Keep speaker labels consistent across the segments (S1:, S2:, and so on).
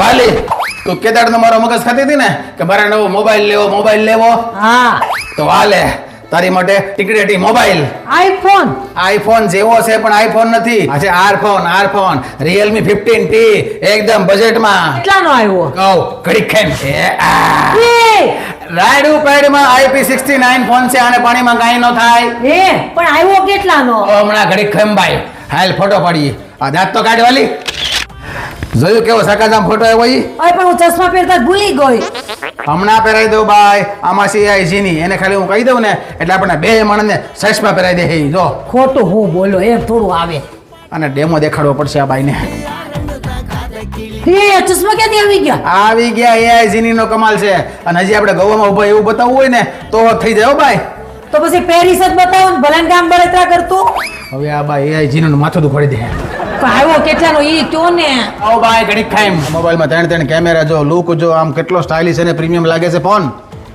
S1: વાલી તું કેદાડ મારો મગજ ખાતી હતી ને? કે મારે નવો મોબાઈલ લેવો મોબાઈલ લેવો?
S2: હા.
S1: તો વાલે તારી માટે ટીકડેટી મોબાઈલ.
S2: આઈફોન.
S1: આઈફોન જેવો છે પણ આઈફોન નથી. આ છે R phone R phone Realme fifteen T એકદમ બજેટમાં
S2: કેટલાનો આવ્યો?
S1: કહો ઘડી ખેમ એ આ.
S2: એ!
S1: રાયડુ પેડમાં આઈપી સિક્સટી નાઇન ફોન છે આને પાણીમાં કાંઈ ન થાય.
S2: એ પણ આવ્યો કેટલાનો?
S1: હમણાં ઘડીક ખંભાઈ હાલ ફોટો પાડીએ. આ દાંત તો કાઢવાલી જોયું કેવો સકાજામ ફોટો આવ્યો ઈ?
S2: ઓય પણ હું ચશ્મા પહેરતા ભૂલી ગઈ.
S1: હમણાં પહેરાવી દઉં બાય આમાં સીઆઈ જીની એને ખાલી હું કહી દઉં ને એટલે આપણે બે માણસને ચશ્મા પહેરાવી દે હે જો.
S2: ખોટું હું બોલો એમ થોડું આવે.
S1: અને ડેમો દેખાડવો પડશે આ બાઈને.
S2: એ ચશ્મા ક્યાંથી આવી ગયા?
S1: આવી ગયા એઆઈ જીની નો કમાલ છે. અને હજી આપણે ગવામાં ઊભા એવું બતાવવું હોય ને તો થઈ જાય હો ભાઈ.
S2: તો પછી પેરિસ જ બતાવો ને ભલે ને કામ બળતરા કરતું.
S1: હવે આ બાઈ એઆઈ જીનું માથું દુખાડી દે.
S2: આવ્યો કેટલાનો ઈ કયો ને?
S1: આવો ભાઈ ઘડી ખાઈમ મોબાઈલમાં ત્રણ ત્રણ કેમેરા જો લુક જો આમ કેટલો સ્ટાઇલિશ અને પ્રીમિયમ લાગે છે ફોન?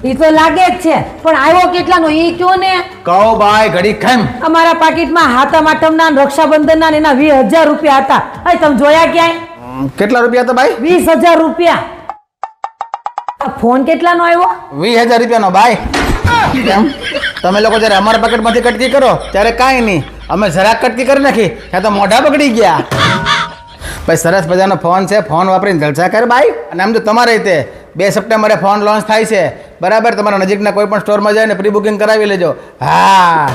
S2: ઈ તો લાગે જ છે પણ આવ્યો કેટલાનો ઈ કયો ને?
S1: કહો ભાઈ ઘડી ખાઈમ
S2: અમારા પાકીટમાં હાથમ આઠમના ના રક્ષાબંધનના ના એના વીસ હજાર રૂપિયા હતા. અહીં તમે જોયા ક્યાંય?
S1: કેટલા રૂપિયા હતા ભાઈ?
S2: વીસ હજાર રૂપિયા. આ ફોન કેટલાનો આવ્યો?
S1: વીસ હજાર રૂપિયાનો ભાઈ. કેમ? તમે લોકો જ્યારે અમારા પેકેટમાંથી કટકી કરો, ત્યારે કાંઈ નહીં. અમે જરાક કટકી કરી નાખી, ત્યાં તો મોઢા પકડી ગયા. ભાઈ, સરસ મજાનો ફોન છે. ફોન વાપરીને જલસા કર ભાઈ. અને આમ તો તમારે રીતે બે સપ્ટેમ્બરે ફોન લોન્ચ થાય છે. બરાબર, તમારા નજીકના કોઈ પણ સ્ટોરમાં જઈને પ્રી બુકિંગ કરાવી લેજો. હા.